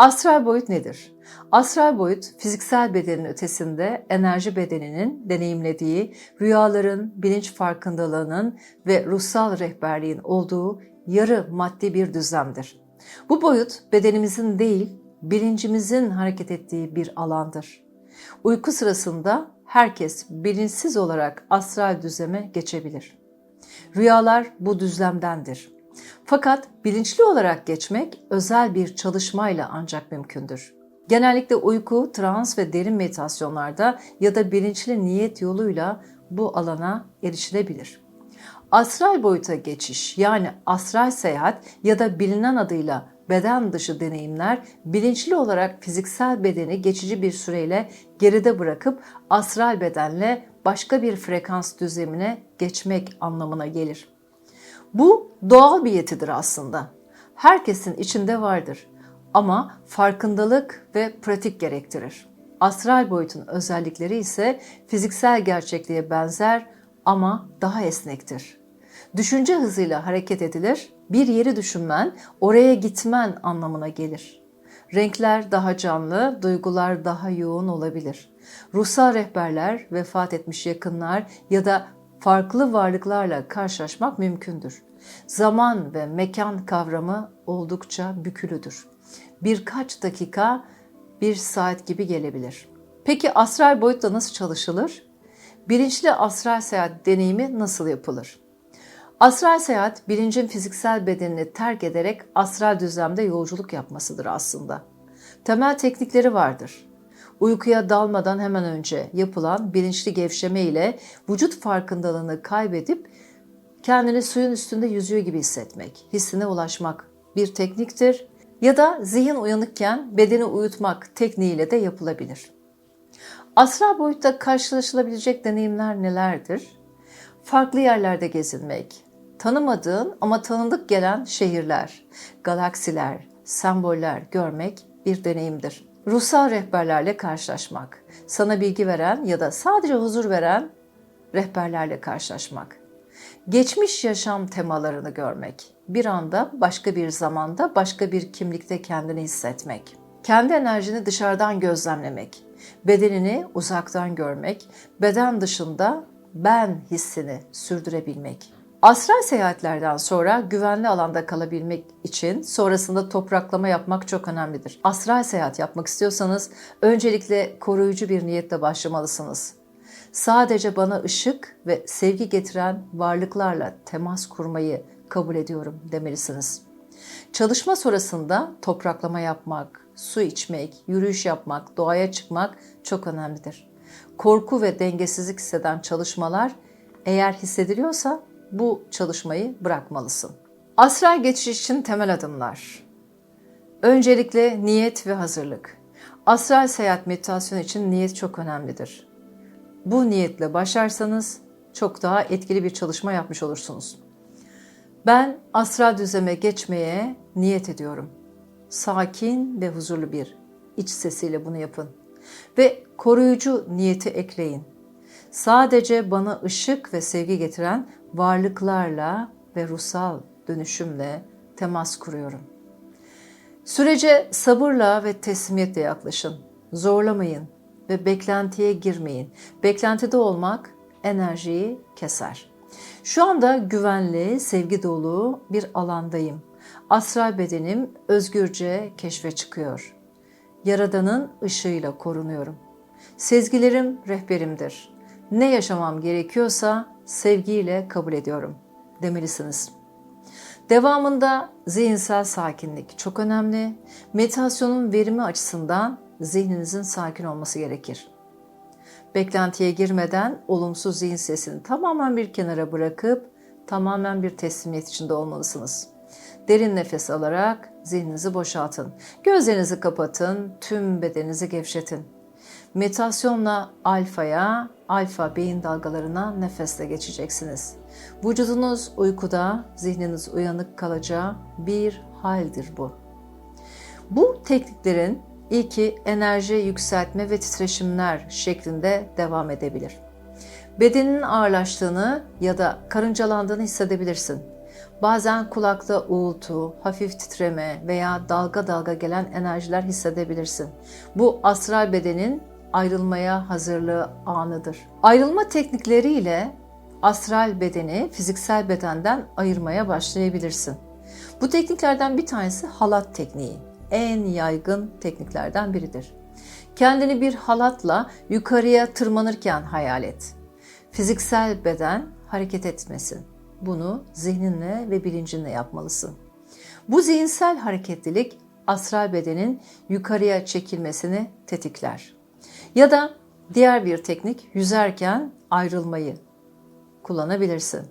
Astral boyut nedir? Astral boyut fiziksel bedenin ötesinde enerji bedeninin deneyimlediği rüyaların, bilinç farkındalığının ve ruhsal rehberliğin olduğu yarı maddi bir düzlemdir. Bu boyut bedenimizin değil, bilincimizin hareket ettiği bir alandır. Uyku sırasında herkes bilinçsiz olarak astral düzleme geçebilir. Rüyalar bu düzlemdendir. Fakat bilinçli olarak geçmek özel bir çalışmayla ancak mümkündür. Genellikle uyku, trans ve derin meditasyonlarda ya da bilinçli niyet yoluyla bu alana erişilebilir. Astral boyuta geçiş yani astral seyahat ya da bilinen adıyla beden dışı deneyimler bilinçli olarak fiziksel bedeni geçici bir süreyle geride bırakıp astral bedenle başka bir frekans düzlemine geçmek anlamına gelir. Bu doğal bir yetidir aslında. Herkesin içinde vardır ama farkındalık ve pratik gerektirir. Astral boyutun özellikleri ise fiziksel gerçekliğe benzer ama daha esnektir. Düşünce hızıyla hareket edilir, bir yeri düşünmen, oraya gitmen anlamına gelir. Renkler daha canlı, duygular daha yoğun olabilir. Ruhsal rehberler, vefat etmiş yakınlar ya da farklı varlıklarla karşılaşmak mümkündür. Zaman ve mekan kavramı oldukça bükülüdür. Birkaç dakika bir saat gibi gelebilir. Peki astral boyutta nasıl çalışılır? Bilinçli astral seyahat deneyimi nasıl yapılır? Astral seyahat bilincin fiziksel bedenini terk ederek astral düzlemde yolculuk yapmasıdır aslında. Temel teknikleri vardır. Uykuya dalmadan hemen önce yapılan bilinçli gevşeme ile vücut farkındalığını kaybedip kendini suyun üstünde yüzüyor gibi hissetmek, hissine ulaşmak bir tekniktir ya da zihin uyanıkken bedeni uyutmak tekniğiyle de yapılabilir. Astral boyutta karşılaşılabilecek deneyimler nelerdir? Farklı yerlerde gezinmek, tanımadığın ama tanıdık gelen şehirler, galaksiler, semboller görmek bir deneyimdir. Ruhsal rehberlerle karşılaşmak, sana bilgi veren ya da sadece huzur veren rehberlerle karşılaşmak. Geçmiş yaşam temalarını görmek, bir anda başka bir zamanda başka bir kimlikte kendini hissetmek. Kendi enerjini dışarıdan gözlemlemek, bedenini uzaktan görmek, beden dışında ben hissini sürdürebilmek. Astral seyahatlerden sonra güvenli alanda kalabilmek için sonrasında topraklama yapmak çok önemlidir. Astral seyahat yapmak istiyorsanız öncelikle koruyucu bir niyetle başlamalısınız. Sadece bana ışık ve sevgi getiren varlıklarla temas kurmayı kabul ediyorum demelisiniz. Çalışma sonrasında topraklama yapmak, su içmek, yürüyüş yapmak, doğaya çıkmak çok önemlidir. Korku ve dengesizlik hisseden çalışmalar eğer hissediliyorsa bu çalışmayı bırakmalısın. Astral geçiş için temel adımlar. Öncelikle niyet ve hazırlık. Astral seyahat meditasyon için niyet çok önemlidir. Bu niyetle başlarsanız çok daha etkili bir çalışma yapmış olursunuz. Ben astral düzeme geçmeye niyet ediyorum. Sakin ve huzurlu bir iç sesiyle bunu yapın. Ve koruyucu niyeti ekleyin. Sadece bana ışık ve sevgi getiren varlıklarla ve ruhsal dönüşümle temas kuruyorum. Sürece sabırla ve teslimiyetle yaklaşın. Zorlamayın ve beklentiye girmeyin. Beklentide olmak enerjiyi keser. Şu anda güvenli, sevgi dolu bir alandayım. Astral bedenim özgürce keşfe çıkıyor. Yaradanın ışığıyla korunuyorum. Sezgilerim rehberimdir. Ne yaşamam gerekiyorsa sevgiyle kabul ediyorum demelisiniz. Devamında zihinsel sakinlik çok önemli. Meditasyonun verimi açısından zihninizin sakin olması gerekir. Beklentiye girmeden olumsuz zihin sesini tamamen bir kenara bırakıp tamamen bir teslimiyet içinde olmalısınız. Derin nefes alarak zihninizi boşaltın. Gözlerinizi kapatın, tüm bedeninizi gevşetin. Meditasyonla alfaya, alfa beyin dalgalarına nefesle geçeceksiniz. Vücudunuz uykuda, zihniniz uyanık kalacağı bir haldir bu. Bu tekniklerin ilki enerji yükseltme ve titreşimler şeklinde devam edebilir. Bedeninin ağırlaştığını ya da karıncalandığını hissedebilirsin. Bazen kulakta uğultu, hafif titreme veya dalga dalga gelen enerjiler hissedebilirsin. Bu astral bedenin ayrılmaya hazırlığı anıdır. Ayrılma teknikleriyle astral bedeni fiziksel bedenden ayırmaya başlayabilirsin. Bu tekniklerden bir tanesi halat tekniği. En yaygın tekniklerden biridir. Kendini bir halatla yukarıya tırmanırken hayal et. Fiziksel beden hareket etmesin. Bunu zihninle ve bilincinle yapmalısın. Bu zihinsel hareketlilik astral bedenin yukarıya çekilmesini tetikler. Ya da diğer bir teknik yüzerken ayrılmayı kullanabilirsin.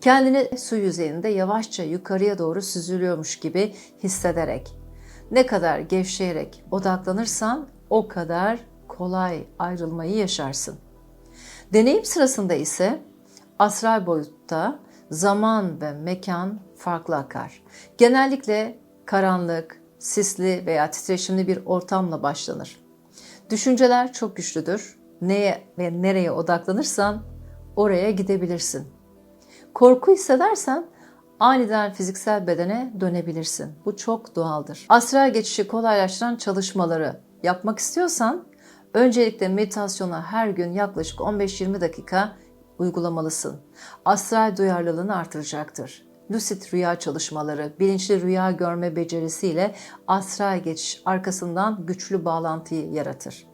Kendini su yüzeyinde yavaşça yukarıya doğru süzülüyormuş gibi hissederek, ne kadar gevşeyerek odaklanırsan o kadar kolay ayrılmayı yaşarsın. Deneyim sırasında ise astral boyutta zaman ve mekan farklı akar. Genellikle karanlık, sisli veya titreşimli bir ortamla başlanır. Düşünceler çok güçlüdür. Neye ve nereye odaklanırsan oraya gidebilirsin. Korku hissedersen aniden fiziksel bedene dönebilirsin. Bu çok doğaldır. Astral geçişi kolaylaştıran çalışmaları yapmak istiyorsan öncelikle meditasyona her gün yaklaşık 15-20 dakika uygulamalısın. Astral duyarlılığını artıracaktır. Lucid rüya çalışmaları, bilinçli rüya görme becerisiyle astral geçiş arkasından güçlü bağlantıyı yaratır.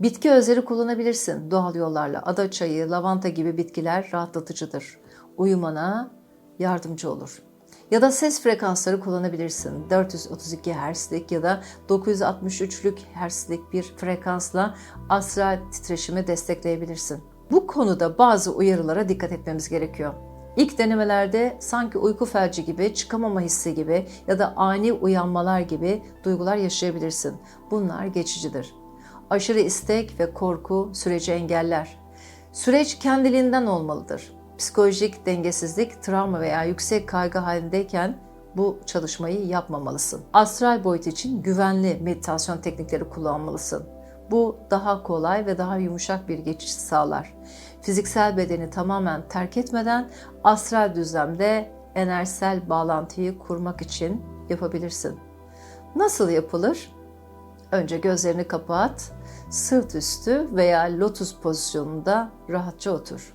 Bitki özleri kullanabilirsin doğal yollarla. Ada çayı, lavanta gibi bitkiler rahatlatıcıdır. Uyumana yardımcı olur. Ya da ses frekansları kullanabilirsin. 432 Hz'lik ya da 963'lük Hz'lik bir frekansla astral titreşimi destekleyebilirsin. Bu konuda bazı uyarılara dikkat etmemiz gerekiyor. İlk denemelerde sanki uyku felci gibi, çıkamama hissi gibi ya da ani uyanmalar gibi duygular yaşayabilirsin. Bunlar geçicidir. Aşırı istek ve korku süreci engeller. Süreç kendiliğinden olmalıdır. Psikolojik dengesizlik, travma veya yüksek kaygı halindeyken bu çalışmayı yapmamalısın. Astral boyut için güvenli meditasyon teknikleri kullanmalısın. Bu daha kolay ve daha yumuşak bir geçiş sağlar. Fiziksel bedeni tamamen terk etmeden astral düzlemde enerjisel bağlantıyı kurmak için yapabilirsin. Nasıl yapılır? Önce gözlerini kapat, sırt üstü veya lotus pozisyonunda rahatça otur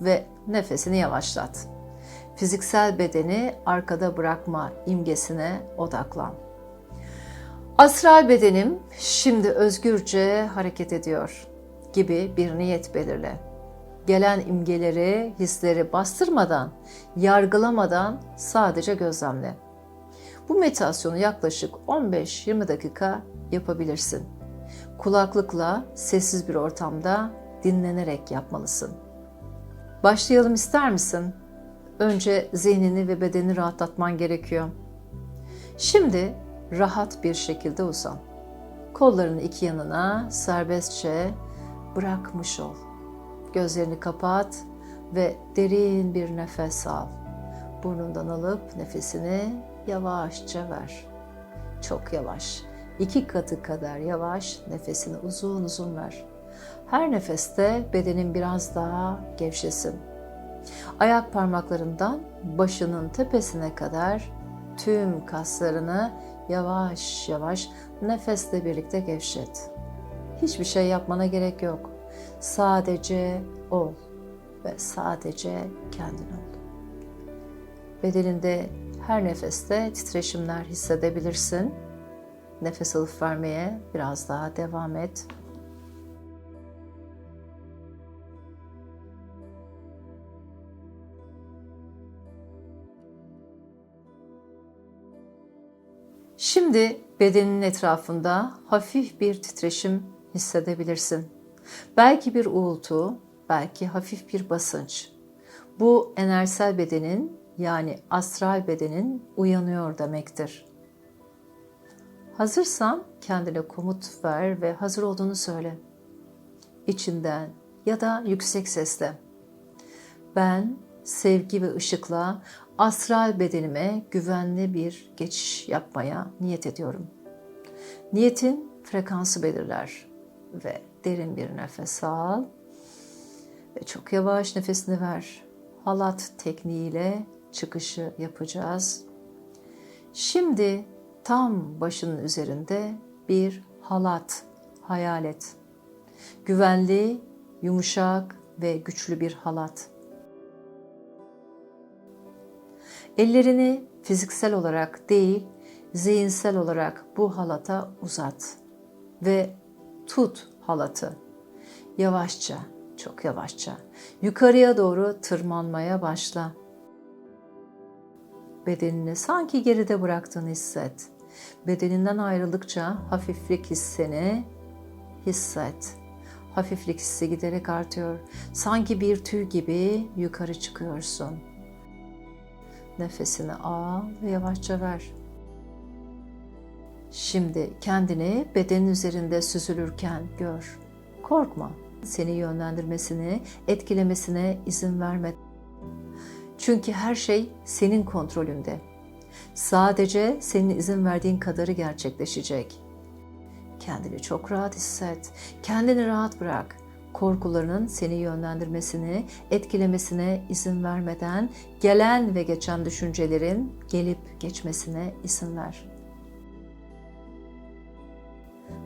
ve nefesini yavaşlat. Fiziksel bedeni arkada bırakma imgesine odaklan. Astral bedenim şimdi özgürce hareket ediyor gibi bir niyet belirle. Gelen imgeleri, hisleri bastırmadan, yargılamadan sadece gözlemle. Bu meditasyonu yaklaşık 15-20 dakika yapabilirsin. Kulaklıkla sessiz bir ortamda dinlenerek yapmalısın. Başlayalım ister misin? Önce zihnini ve bedeni rahatlatman gerekiyor. Şimdi rahat bir şekilde uzan. Kollarını iki yanına serbestçe bırakmış ol. Gözlerini kapat ve derin bir nefes al. Burnundan alıp nefesini yavaşça ver. Çok yavaş. İki katı kadar yavaş nefesini uzun uzun ver. Her nefeste bedenin biraz daha gevşesin. Ayak parmaklarından başının tepesine kadar tüm kaslarını yavaş yavaş nefesle birlikte gevşet. Hiçbir şey yapmana gerek yok. Sadece ol ve sadece kendin ol. Bedeninde her nefeste titreşimler hissedebilirsin. Nefes alıp vermeye biraz daha devam et. Şimdi bedenin etrafında hafif bir titreşim hissedebilirsin. Belki bir uğultu, belki hafif bir basınç. Bu enerjisel bedenin yani astral bedenin uyanıyor demektir. Hazırsan kendine komut ver ve hazır olduğunu söyle. İçinden ya da yüksek sesle. Ben sevgi ve ışıkla astral bedenime güvenli bir geçiş yapmaya niyet ediyorum. Niyetin frekansı belirler ve derin bir nefes al ve çok yavaş nefesini ver. Halat tekniğiyle çıkışı yapacağız. Şimdi tam başının üzerinde bir halat hayal et. Güvenli, yumuşak ve güçlü bir halat. Ellerini fiziksel olarak değil, zihinsel olarak bu halata uzat ve tut halatı. Yavaşça, çok yavaşça yukarıya doğru tırmanmaya başla. Bedenini sanki geride bıraktığını hisset. Bedeninden ayrıldıkça hafiflik hissini hisset. Hafiflik hissi giderek artıyor. Sanki bir tüy gibi yukarı çıkıyorsun. Nefesini al ve yavaşça ver. Şimdi kendini bedenin üzerinde süzülürken gör. Korkma. Seni yönlendirmesine, etkilemesine izin verme. Çünkü her şey senin kontrolünde. Sadece senin izin verdiğin kadarı gerçekleşecek. Kendini çok rahat hisset. Kendini rahat bırak. Korkularının seni yönlendirmesine, etkilemesine izin vermeden gelen ve geçen düşüncelerin gelip geçmesine izin ver.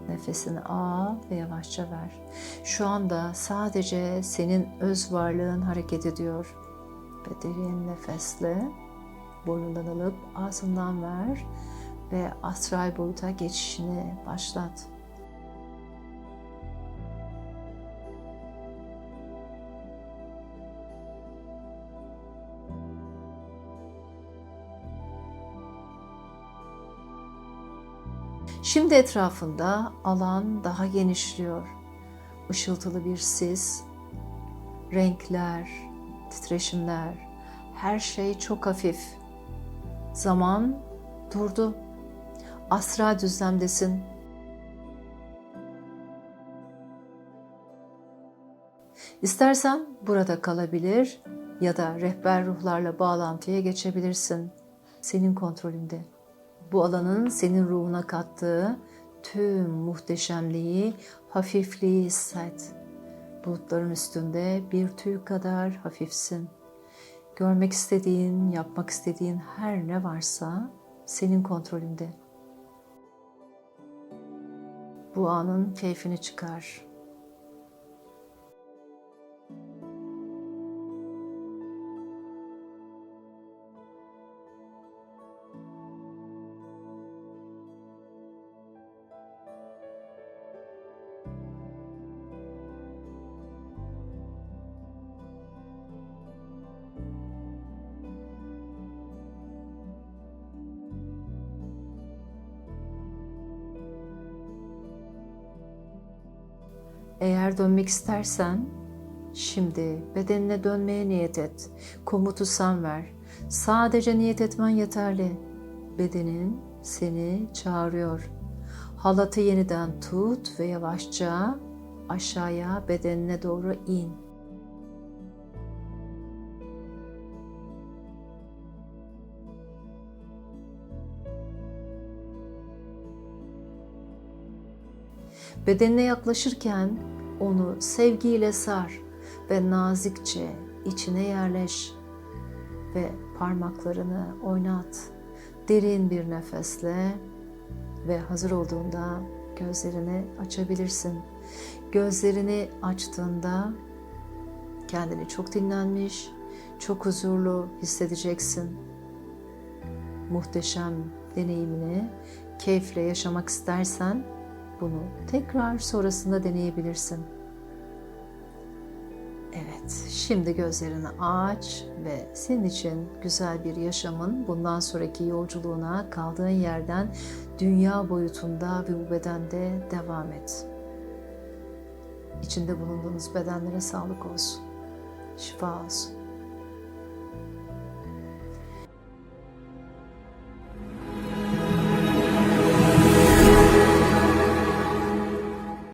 Nefesini al ve yavaşça ver. Şu anda sadece senin öz varlığın hareket ediyor. Ve derin nefesle burnundan alıp ağzından ver ve astral boyuta geçişini başlat. Şimdi etrafında alan daha genişliyor. Işıltılı bir sis, renkler, titreşimler, her şey çok hafif. Zaman durdu. Astral düzlemdesin. İstersen burada kalabilir ya da rehber ruhlarla bağlantıya geçebilirsin. Senin kontrolünde. Bu alanın senin ruhuna kattığı tüm muhteşemliği, hafifliği hisset. Bulutların üstünde bir tüy kadar hafifsin. Görmek istediğin, yapmak istediğin her ne varsa senin kontrolünde. Bu anın keyfini çıkar. Eğer dönmek istersen şimdi bedenine dönmeye niyet et. Komutu sen ver. Sadece niyet etmen yeterli. Bedenin seni çağırıyor. Halatı yeniden tut ve yavaşça aşağıya bedenine doğru in. Bedenine yaklaşırken onu sevgiyle sar ve nazikçe içine yerleş ve parmaklarını oynat. Derin bir nefesle ve hazır olduğunda gözlerini açabilirsin. Gözlerini açtığında kendini çok dinlenmiş, çok huzurlu hissedeceksin. Muhteşem deneyimini keyifle yaşamak istersen bunu tekrar sonrasında deneyebilirsin. Evet, şimdi gözlerini aç ve senin için güzel bir yaşamın bundan sonraki yolculuğuna kaldığın yerden dünya boyutunda ve bu bedende devam et. İçinde bulunduğunuz bedenlere sağlık olsun. Şifa olsun.